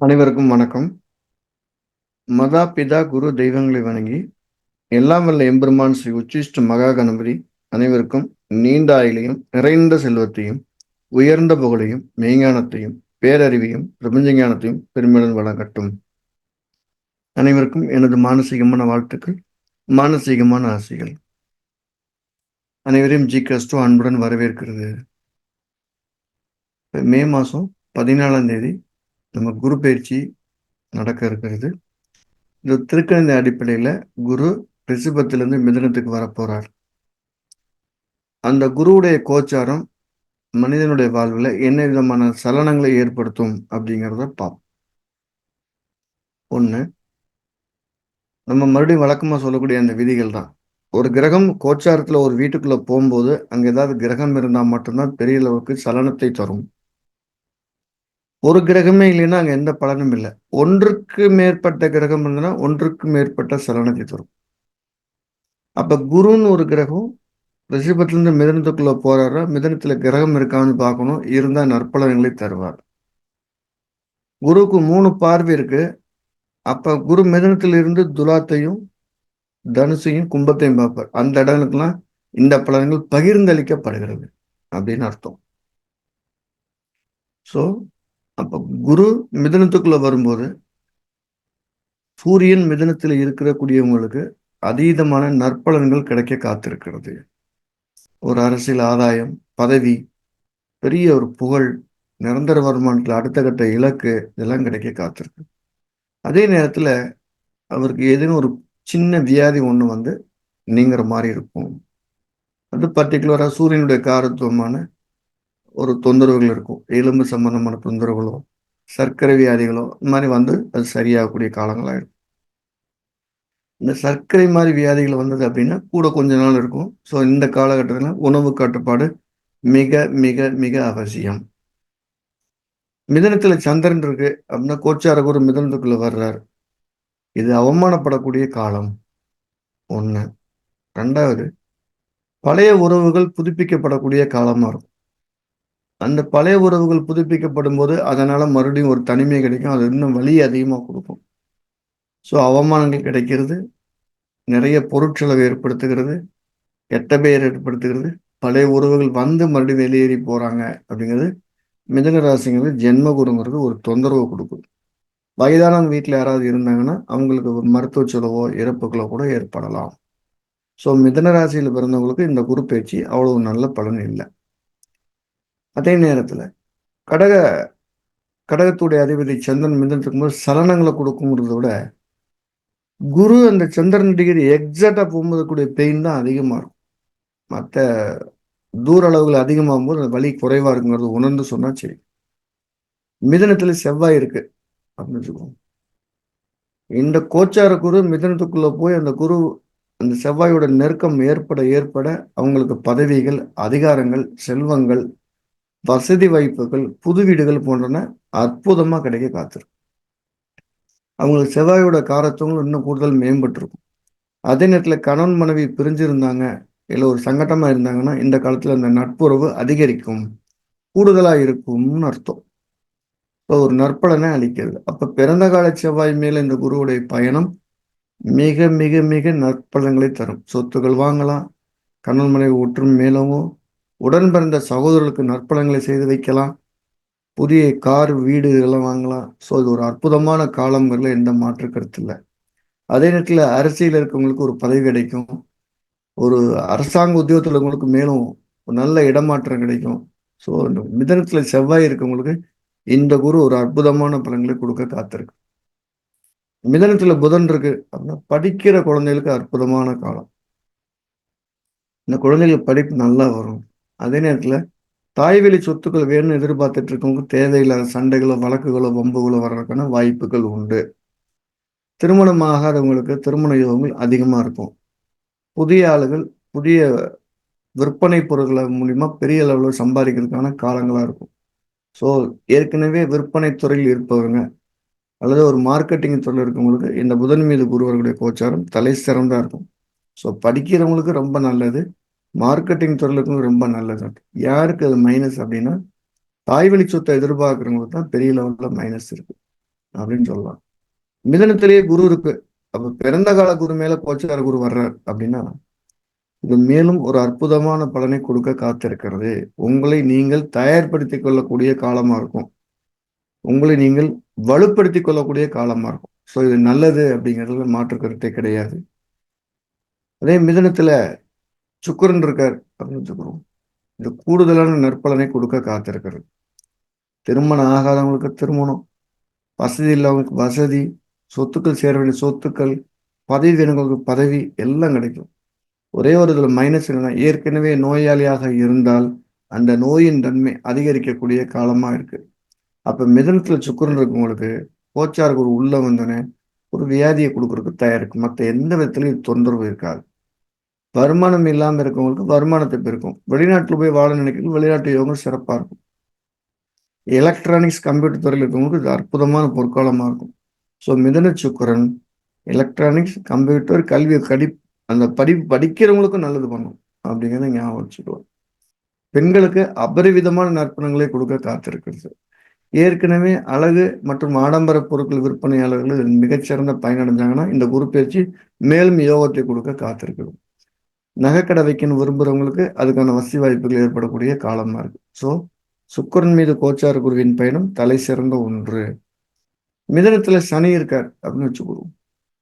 அனைவருக்கும் வணக்கம். மதா பிதா குரு தெய்வங்களை வணங்கி எல்லாம் வல்ல எம்பெருமான் ஸ்ரீ உச்சிஷ்ட மகா கணபதி அனைவருக்கும் நீண்ட ஆயிலையும் நிறைந்த செல்வத்தையும் உயர்ந்த புகழையும் மெய்ஞானத்தையும் பேரறிவையும் பிரபஞ்ச ஞானத்தையும் பெருமையுடன் வழங்கட்டும். அனைவருக்கும் எனது மானசீகமான வாழ்த்துக்கள் மானசீகமான ஆசைகள். அனைவரையும் ஜி கஸ்டோ அன்புடன் வரவேற்கிறது. மே மாதம் பதினாலாம் தேதி நம்ம குரு பயிற்சி நடக்க இருக்கிறது. இந்த திருக்கணித அடிப்படையில் குரு ரிஷபத்திலிருந்து மிதனத்துக்கு வரப்போறார். அந்த குருவுடைய கோச்சாரம் மனிதனுடைய வாழ்வில் என்ன விதமான சலனங்களை ஏற்படுத்தும் அப்படிங்கிறத பார்ப்போம். ஒன்று நம்ம மறுபடியும் வழக்கமாக சொல்லக்கூடிய அந்த விதிகள் தான். ஒரு கிரகம் கோச்சாரத்தில் ஒரு வீட்டுக்குள்ளே போகும்போது அங்கே ஏதாவது கிரகம் இருந்தால் மட்டும்தான் பெரிய அளவுக்கு சலனத்தை தரும். ஒரு கிரகமே இல்லைன்னா அங்கே எந்த பலனும் இல்லை. ஒன்றுக்கு மேற்பட்ட கிரகம் இருந்ததுன்னா ஒன்றுக்கு மேற்பட்ட சலனத்தை தரும். அப்போ குருன்னு ஒரு கிரகம் ரிஷபத்துலேருந்து மிதனத்துக்குள்ளே போகிறாரா மிதனத்தில் கிரகம் இருக்கான்னு பார்க்கணும் இருந்தால் நற்பலன்களை தருவார். குருவுக்கு மூணு பார்வை இருக்கு. அப்போ குரு மிதனத்துல இருந்து துலாத்தையும் தனுசையும் கும்பத்தையும் பார்ப்பார். அந்த இடங்களுக்குலாம் இந்த பலன்கள் பகிர்ந்தளிக்கப்படுகிறது அப்படின்னு அர்த்தம். ஸோ அப்ப குரு மிதனத்துக்குள்ள வரும்போது சூரியன் மிதனத்தில் இருக்கக்கூடியவங்களுக்கு அதீதமான நற்பலன்கள் கிடைக்க காத்திருக்கிறது. ஒரு அரசியல் ஆதாயம் பதவி பெரிய ஒரு புகழ் நிரந்தர வருமானத்தில் அடுத்த கட்ட இலக்கு இதெல்லாம் கிடைக்க காத்திருக்கு. அதே நேரத்தில் அவருக்கு ஏதேனும் ஒரு சின்ன வியாதி ஒன்று வந்து நீங்கிற மாதிரி இருக்கும். அது பர்டிகுலராக சூரியனுடைய காரத்துவமான ஒரு தொந்தரவுகள் இருக்கும். எலும்பு சம்பந்தமான தொந்தரவுகளோ சர்க்கரை வியாதிகளோ இந்த மாதிரி வந்து அது சரியாகக்கூடிய காலங்களாக இருக்கும். இந்த சர்க்கரை மாதிரி வியாதிகள் வந்தது அப்படின்னா கூட கொஞ்ச நாள் இருக்கும். ஸோ இந்த காலகட்டத்தில் உணவு கட்டுப்பாடு மிக மிக மிக அவசியம். மிதனத்தில் சந்திரன் இருக்கு அப்படின்னா கோச்சாரக்கு ஒரு மிதனத்துக்குள்ளே வர்றார். இது அவமானப்படக்கூடிய காலம். ஒன்று ரெண்டாவது பழைய உறவுகள் புதுப்பிக்கப்படக்கூடிய காலமாக இருக்கும். அந்த பழைய உறவுகள் புதுப்பிக்கப்படும் போது அதனால மறுபடியும் ஒரு தனிமை கிடைக்கும். அது இன்னும் வலி அதிகமாக கொடுக்கும். ஸோ அவமானங்கள் கிடைக்கிறது. நிறைய பொருட்செலவு ஏற்படுத்துகிறது. கெட்ட பெயர் ஏற்படுத்துகிறது. பழைய உறவுகள் வந்து மறுபடியும் வெளியேறி போகிறாங்க அப்படிங்கிறது மிதன ராசிங்கிறது ஜென்மகுருங்கிறது ஒரு தொந்தரவு கொடுக்கும். வயதானவங்க வீட்டில் யாராவது இருந்தாங்கன்னா அவங்களுக்கு ஒரு மருத்துவ செலவோ இறப்புகளோ கூட ஏற்படலாம். ஸோ மிதன ராசியில் பிறந்தவங்களுக்கு இந்த குரு பயிற்சி அவ்வளவு நல்ல பலன் இல்லை. அதே நேரத்தில் கடக கடகத்துடைய அதிபதி சந்திரன் மிதனத்துக்கு போது சலனங்களை கொடுக்குங்கிறத விட குரு அந்த சந்திரன் டிகிரி எக்ஸாக்டாக போகும்போது கூடிய பெயின் தான் அதிகமாக இருக்கும். மற்ற தூர அளவுகள் அதிகமாகும் போது அந்த வலி குறைவா இருக்குங்கிறது உணர்ந்து சொன்னால் சரி. மிதனத்தில் செவ்வாய் இருக்கு அப்படின்னு வச்சுக்கோங்க. இந்த கோச்சார குரு மிதனத்துக்குள்ளே போய் அந்த குரு அந்த செவ்வாயோட நெருக்கம் ஏற்பட ஏற்பட அவங்களுக்கு பதவிகள் அதிகாரங்கள் செல்வங்கள் வசதி வாய்ப்புகள் புது வீடுகள் போன்றன அற்புதமாக கிடைக்க காத்திருக்கும். அவங்களுக்கு செவ்வாயோட காரத்துவங்கள் இன்னும் கூடுதல் மேம்பட்டிருக்கும். அதே நேரத்தில் கணவன் மனைவி பிரிஞ்சிருந்தாங்க இல்லை ஒரு சங்கட்டமாக இருந்தாங்கன்னா இந்த காலத்தில் அந்த நட்புறவு அதிகரிக்கும் கூடுதலாக இருக்கும்னு அர்த்தம். இப்போ ஒரு நற்பலனை அளிக்கிறது. அப்போ பிறந்த கால செவ்வாய் மேலே இந்த குருவுடைய பயணம் மிக மிக மிக நற்பலன்களை தரும். சொத்துக்கள் வாங்கலாம் கணவன் மனைவி ஒற்றும் மேலவும் உடன் பிறந்த சகோதரர்களுக்கு நற்பலங்களை செய்து வைக்கலாம். புதிய கார் வீடு இதெல்லாம் வாங்கலாம். ஸோ இது ஒரு அற்புதமான காலங்கிறதுல எந்த மாற்று கருத்து இல்லை. அதே நேரத்தில் அரசியல் இருக்கவங்களுக்கு ஒரு பதவி கிடைக்கும். ஒரு அரசாங்க உத்தியோகத்தில் இருக்கவங்களுக்கு மேலும் ஒரு நல்ல இடமாற்றம் கிடைக்கும். ஸோ இந்த மிதனத்தில் செவ்வாய் இருக்கவங்களுக்கு இந்த குரு ஒரு அற்புதமான பலன்களை கொடுக்க காத்திருக்கு. மிதனத்தில் புதன் இருக்கு அப்படின்னா படிக்கிற குழந்தைகளுக்கு அற்புதமான காலம். இந்த குழந்தைகள் படிப்பு நல்லா வரும். அதே நேரத்தில் தாய்வெளி சொத்துக்கள் வேணும்னு எதிர்பார்த்துட்டு இருக்கவங்க தேவையில்லாத சண்டைகளோ வழக்குகளோ வம்புகளோ வர்றதுக்கான வாய்ப்புகள் உண்டு. திருமணம் ஆகாதவங்களுக்கு திருமண யோகங்கள் அதிகமாக இருக்கும். புதிய ஆளுகள் புதிய விற்பனை பொருட்களை மூலிமா பெரிய அளவில் சம்பாதிக்கிறதுக்கான காலங்களாக இருக்கும். ஸோ ஏற்கனவே விற்பனை துறையில் இருப்பவங்க அல்லது ஒரு மார்க்கெட்டிங் துறையில் இருக்கவங்களுக்கு இந்த புதன் மீது குருவர்களுடைய கோச்சாரம் தலை சிறந்தாக இருக்கும். ஸோ படிக்கிறவங்களுக்கு ரொம்ப நல்லது. மார்க்கெட்டிங் துறையிலுக்கும் ரொம்ப நல்லது. யாருக்கு அது மைனஸ் அப்படின்னா தாய்வழி சொத்தை எதிர்பார்க்குறவங்களுக்கு தான் பெரிய லெவலில் மைனஸ் இருக்கு அப்படின்னு சொல்லலாம். மிதனத்திலேயே குரு இருக்கு. அப்போ பிறந்த கால குரு மேலே கோச்சார குரு வர்றார் அப்படின்னா இது மேலும் ஒரு அற்புதமான பலனை கொடுக்க காத்திருக்கிறது. உங்களை நீங்கள் தயார்படுத்திக் கொள்ளக்கூடிய காலமாக இருக்கும். உங்களை நீங்கள் வலுப்படுத்திக் கொள்ளக்கூடிய காலமாக இருக்கும். ஸோ இது நல்லது அப்படிங்கிறதுல மாற்று கருத்தே கிடையாது. அதே மிதனத்தில் சுக்கரன் இருக்கார். அப்படின்னு வச்சுக்கிறோம் இது கூடுதலான நற்பலனை கொடுக்க காத்திருக்கிறது. திருமணம் ஆகாதவங்களுக்கு திருமணம். வசதி இல்லாதவங்களுக்கு வசதி. சொத்துக்கள் சேர வேண்டிய சொத்துக்கள் பதவி வேணுங்களுக்கு பதவி எல்லாம் கிடைக்கும். ஒரே ஒரு இதில் மைனஸ் என்னன்னா ஏற்கனவே நோயாளியாக இருந்தால் அந்த நோயின் தன்மை அதிகரிக்கக்கூடிய காலமாக இருக்குது அப்போ மிதனத்தில் சுக்கரன் இருக்கவங்களுக்கு கோச்சார் ஒரு உள்ளே வந்தோடனே ஒரு வியாதியை கொடுக்கறதுக்கு தயாரிக்கும். மற்ற எந்த விதத்துலையும் தொந்தரவு இருக்காது. வருமானம் இல்லாமல் இருக்கவங்களுக்கு வருமானத்தை பெருக்கும். வெளிநாட்டில் போய் வாழ நினைக்கிறது வெளிநாட்டு யோகம் சிறப்பாக இருக்கும். எலக்ட்ரானிக்ஸ் கம்ப்யூட்டர் துறையில் இருக்கவங்களுக்கு இது அற்புதமான பொற்காலமாக இருக்கும். ஸோ மிதன சுக்கரன் எலக்ட்ரானிக்ஸ் கம்ப்யூட்டர் கல்வி கடி அந்த படி படிக்கிறவங்களுக்கும் நல்லது பண்ணும். அப்படிங்கிறத ஞாபகம் வச்சுக்குவோம் பெண்களுக்கு அபரிவிதமான நற்பணங்களை கொடுக்க காத்திருக்கிறது. ஏற்கனவே அழகு மற்றும் ஆடம்பர பொருட்கள் விற்பனையாளர்கள் மிகச்சிறந்த பயனடைஞ்சாங்கன்னா இந்த குரு பயிற்சி மேலும் யோகத்தை கொடுக்க காத்திருக்கிறது. நகைக்கடை வைக்கணும் விரும்புகிறவங்களுக்கு அதுக்கான வசதி வாய்ப்புகள் ஏற்படக்கூடிய காலமாக இருக்குது ஸோ சுக்கரன் மீது கோச்சார குருவின் பயணம் தலை சிறந்த ஒன்று. மிதனத்தில் சனி இருக்கார் அப்படின்னு வச்சுக்கொள்வோம்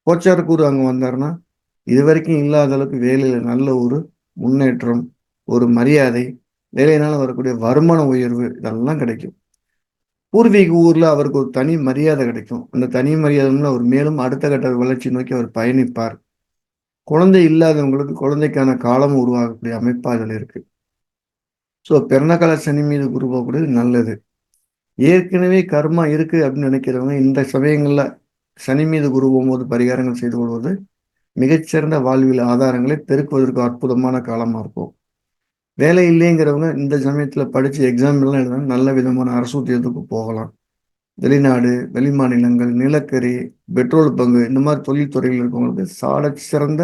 கோச்சார குரு அங்கே வந்தாருன்னா இது வரைக்கும் இல்லாத அளவுக்கு வேலையில் நல்ல ஒரு முன்னேற்றம் ஒரு மரியாதை வேலையினால் வரக்கூடிய வருமான உயர்வு இதெல்லாம் கிடைக்கும். பூர்வீக ஊரில் அவருக்கு ஒரு தனி மரியாதை கிடைக்கும். அந்த தனி மரியாதைன்னு அவர் மேலும் அடுத்த கட்ட வளர்ச்சி நோக்கி அவர் பயணிப்பார். குழந்தை இல்லாதவங்களுக்கு குழந்தைக்கான காலம் உருவாகக்கூடிய அமைப்பாக இருக்கு. ஸோ பிறந்தகால சனி மீது குரு போகக்கூடியது நல்லது. ஏற்கனவே கர்மா இருக்கு அப்படின்னு நினைக்கிறவங்க இந்த சமயங்களில் சனி மீது குரு போகும்போது பரிகாரங்கள் செய்து கொள்வது மிகச்சிறந்த வாழ்வியல் ஆதாரங்களை பெருக்குவதற்கு அற்புதமான காலமாக இருக்கும். வேலை இல்லைங்கிறவங்க இந்த சமயத்தில் படித்து எக்ஸாம் எல்லாம் எழுதாங்க நல்ல விதமான அரசு உத்தியோகத்துக்கு போகலாம். வெளிநாடு வெளிமாநிலங்கள் நிலக்கரி பெட்ரோல் பங்கு இந்த மாதிரி தொழில்துறையில் இருக்கவங்களுக்கு சால சிறந்த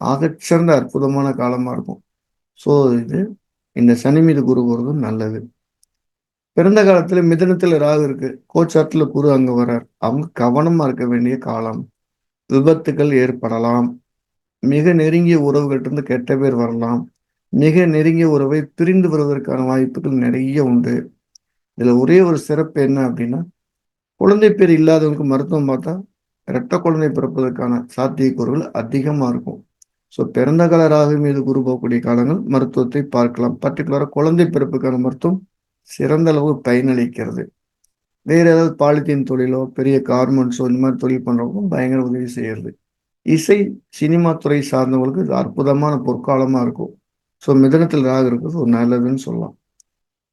ஆகச்சிறந்த அற்புதமான காலமாக இருக்கும். ஸோ இது இந்த சனி மீது குரு போகிறதும் நல்லது. பிறந்த காலத்தில் மிதனத்தில் ராகு இருக்கு. கோச்சாட்டில் குரு அங்கே வர்றார். அவங்க கவனமாக இருக்க வேண்டிய காலம். விபத்துகள் ஏற்படலாம். மிக நெருங்கிய உறவுகள்ட்டிருந்து கெட்ட பேர் வரலாம். மிக நெருங்கிய உறவை பிரிந்து வருவதற்கான வாய்ப்புகள் நிறைய உண்டு. இதில் ஒரே ஒரு சிறப்பு என்ன அப்படின்னா குழந்தை பேர் இல்லாதவங்களுக்கு மருத்துவம் பார்த்தா இரட்ட குழந்தை பிறப்பதற்கான சாத்தியக்கூறுகள் அதிகமாக இருக்கும். ஸோ பிறந்த கால ராகு மீது குரு போகக்கூடிய காலங்கள் மருத்துவத்தை பார்க்கலாம். பர்டிகுலராக குழந்தை பிறப்புக்கான மருத்துவம் சிறந்த அளவு பயனளிக்கிறது. வேறு ஏதாவது பாலித்தீன் தொழிலோ பெரிய கார்மெண்ட்ஸோ இந்த மாதிரி தொழில் பண்ணுறவங்களுக்கும் பயங்கர உதவி செய்கிறது. இசை சினிமா துறை சார்ந்தவங்களுக்கு இது அற்புதமான பொற்காலமாக இருக்கும். ஸோ மிதனத்தில் ராகு இருக்கிறது ஒரு நல்லதுன்னு சொல்லலாம்.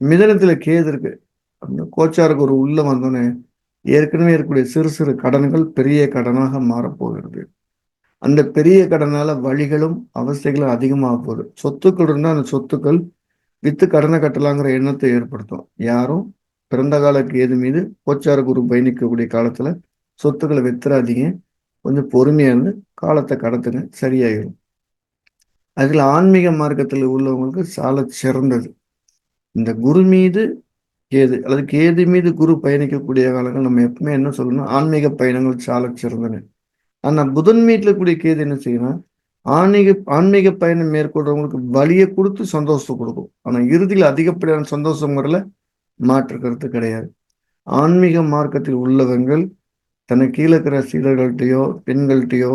மிதனத்தில் கேது இருக்குது அந்த கோச்சாருக்கு ஒரு உள்ளே வந்தோடனே ஏற்கனவே இருக்கக்கூடிய சிறு சிறு கடன்கள் பெரிய கடனாக மாறப்போகிறது அந்த பெரிய கடனால வழிகளும் அவஸ்தைகளும் அதிகமாக போகுது. சொத்துக்கள் இருந்தால் அந்த சொத்துக்கள் வித்து கடனை கட்டலாங்கிற எண்ணத்தை ஏற்படுத்தும். யாரும் பிறந்த காலக்கு ஏது மீது கோச்சார குரு பயணிக்கக்கூடிய காலத்துல சொத்துக்களை வித்துறாதீங்க. கொஞ்சம் பொறுமையா இருந்து காலத்தை கடத்துங்க. சரியாயிடும் அதில் ஆன்மீக மார்க்கத்தில் உள்ளவங்களுக்கு சால சிறந்தது. இந்த குரு மீது கேது அல்லது கேது மீது குரு பயணிக்கக்கூடிய காலங்கள் நம்ம எப்பவுமே என்ன சொல்லணும்? ஆன்மீக பயணங்கள் சால சிறந்தன ஆனால் புதன் மீட்டில் கூடிய கேது என்ன செய்யணும் ஆன்மீக ஆன்மீக பயணம் மேற்கொள்றவங்களுக்கு வழியை கொடுத்து சந்தோஷத்தை கொடுக்கும். ஆனால் இறுதியில் அதிகப்படியான சந்தோஷங்கிறதுல மாற்று கருத்து கிடையாது. ஆன்மீக மார்க்கத்தில் உள்ளவங்கள் தனக்கு கீழே இருக்கிற சீடர்கள்ட்டையோ பெண்கள்கிட்டயோ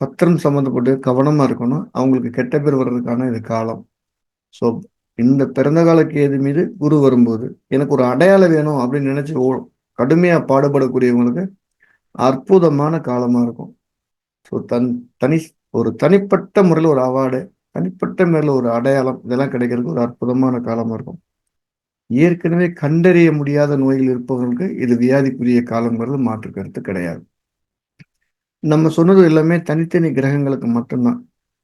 பத்திரம் சம்மந்தப்பட்டு கவனமாக இருக்கணும். அவங்களுக்கு கெட்ட பேர் வர்றதுக்கான இது காலம். ஸோ இந்த பிறந்த கால கேது மீது குரு வரும்போது எனக்கு ஒரு அடையாளம் வேணும் அப்படின்னு நினைச்சு கடுமையா பாடுபடக்கூடியவங்களுக்கு அற்புதமான காலமா இருக்கும். ஸோ தன் தனி ஒரு தனிப்பட்ட முறையில் ஒரு அவார்டு தனிப்பட்ட முறையில் ஒரு அடையாளம் இதெல்லாம் கிடைக்கிறதுக்கு ஒரு அற்புதமான காலமா இருக்கும். ஏற்கனவே கண்டறிய முடியாத நோய்கள் இருப்பவர்களுக்கு இது வியாதிக்குரிய காலங்கிறது மாற்று கருத்து கிடையாது. நம்ம சொன்னது எல்லாமே தனித்தனி கிரகங்களுக்கு மட்டும்தான்.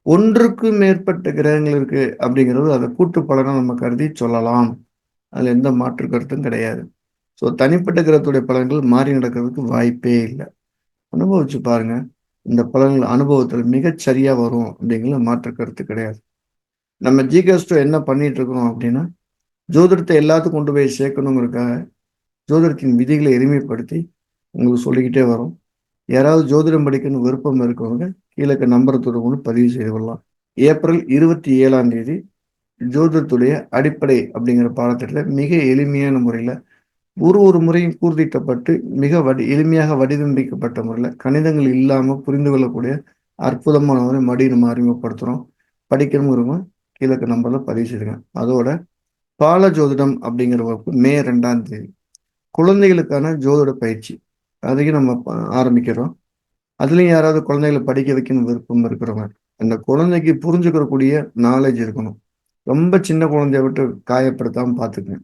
ஒன்றுக்கும் மேற்பட்ட கிரகங்கள் இருக்கு அப்படிங்கிறது அதை கூட்டு பலனாக நம்ம கருதி சொல்லலாம். அதில் எந்த மாற்று கருத்தும் கிடையாது. ஸோ தனிப்பட்ட கிரகத்துடைய பலன்கள் மாறி நடக்கிறதுக்கு வாய்ப்பே இல்லை. அனுபவிச்சு பாருங்க. இந்த பலன்கள் அனுபவத்தில் மிகச்சரியா வரும் அப்படிங்கிற மாற்று கருத்து கிடையாது. நம்ம ஜிகஸ்டோ என்ன பண்ணிட்டு இருக்கிறோம் அப்படின்னா ஜோதிடத்தை எல்லாத்துக்கும் கொண்டு போய் சேர்க்கணுங்கிறதுக்காக ஜோதிடத்தின் விதிகளை எளிமைப்படுத்தி உங்களுக்கு சொல்லிக்கிட்டே வரும். யாராவது ஜோதிடம் படிக்கணும் விருப்பம் இருக்கவங்க கீழே நம்பர் தொடர்பு பதிவு செய்து கொள்ளலாம். ஏப்ரல் இருபத்தி ஏழாம் தேதி ஜோதிடத்துடைய அடிப்படை அப்படிங்கிற பாடத்திட்டத்தில் மிக எளிமையான முறையில் ஒரு ஒரு முறையும் கூர்திட்டப்பட்டு மிக வடி எளிமையாக வடிவமைக்கப்பட்ட முறையில் கணிதங்கள் இல்லாமல் புரிந்து கொள்ளக்கூடிய அற்புதமான முறை மடி நம்ம அறிமுகப்படுத்துகிறோம் படிக்கணுங்கிறவங்க கீழக்க நம்பரில் பதிவு செய்துங்க அதோட பால ஜோதிடம் அப்படிங்கிற வகுப்பு மே ரெண்டாம் தேதி குழந்தைகளுக்கான ஜோதிட பயிற்சி. அதையும் நம்ம ஆரம்பிக்கிறோம். அதுலேயும் யாராவது குழந்தைகளை படிக்க வைக்கணும் விருப்பம் இருக்கிறவங்க அந்த குழந்தைக்கு புரிஞ்சுக்கிறக்கூடிய நாலேஜ் இருக்கணும். ரொம்ப சின்ன குழந்தைய விட்டு காயப்படுத்தாமல் பார்த்துக்குங்க.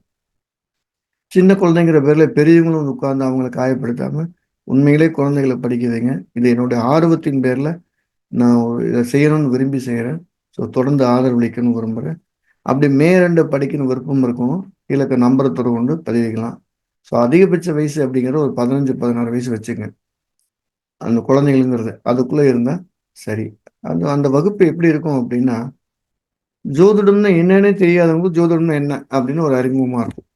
சின்ன குழந்தைங்கிற பேரில் பெரியவங்களும் உட்கார்ந்து அவங்கள காயப்படுத்தாமல் உண்மையிலே குழந்தைகளை படிக்க வைங்க இது என்னுடைய ஆர்வத்தின் பேரில் நான் இதை செய்யணும்னு விரும்பி செய்கிறேன் ஸோ தொடர்ந்து ஆதரவளிக்கணும்னு விரும்புகிறேன் அப்படி மே ரெண்டு படிக்கணும் விருப்பம் இருக்கும் கீழே நம்பர் தொடர்பு கொண்டு பதிவிக்கலாம் ஸோ அதிகபட்ச வயசு அப்படிங்கிற ஒரு பதினஞ்சு பதினாறு வயசு வச்சுங்க. அந்த குழந்தைங்களுங்கிறது அதுக்குள்ளே இருந்தால் சரி. அந்த அந்த வகுப்பு எப்படி இருக்கும் அப்படின்னா ஜோதிடம்னா என்னன்னே தெரியாதவங்க ஜோதிடம்னா என்ன அப்படின்னு ஒரு அறிமுகமாக இருக்கும்.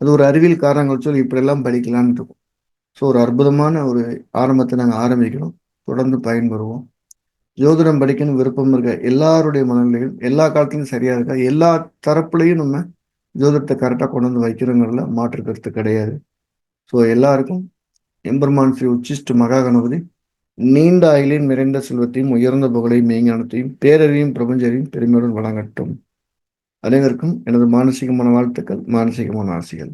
அது ஒரு அறிவியல் காரணங்கள் சொல்லி இப்படியெல்லாம் படிக்கலான்னு இருக்கும். ஸோ ஒரு அற்புதமான ஒரு ஆரம்பத்தை நாங்கள் ஆரம்பிக்கணும். தொடர்ந்து பயன்பெறுவோம். ஜோதிடம் படிக்கணும் விருப்பம் இருக்க? எல்லாருடைய மனநிலையும் எல்லா காலத்துலையும் சரியாக இருக்கா? எல்லா தரப்புலையும் நம்ம ஜோதிடத்தை கரெக்டாக கொண்டு வந்து வைக்கிறோங்கிறதுல மாற்று கருத்து கிடையாது. ஸோ எல்லாருக்கும் எம்பெருமான் ஸ்ரீ உச்சிஷ்ட மகா கணபதி நீண்ட அயிலின் நிறைந்த செல்வத்தையும் உயர்ந்த புகழையும் மெய்ஞானத்தையும் பேரறியும் பிரபஞ்சரையும் பெருமையுடன் வழங்கட்டும் அனைவருக்கும் எனது மானசீகமான வாழ்த்துக்கள் மானசீகமான ஆசைகள்.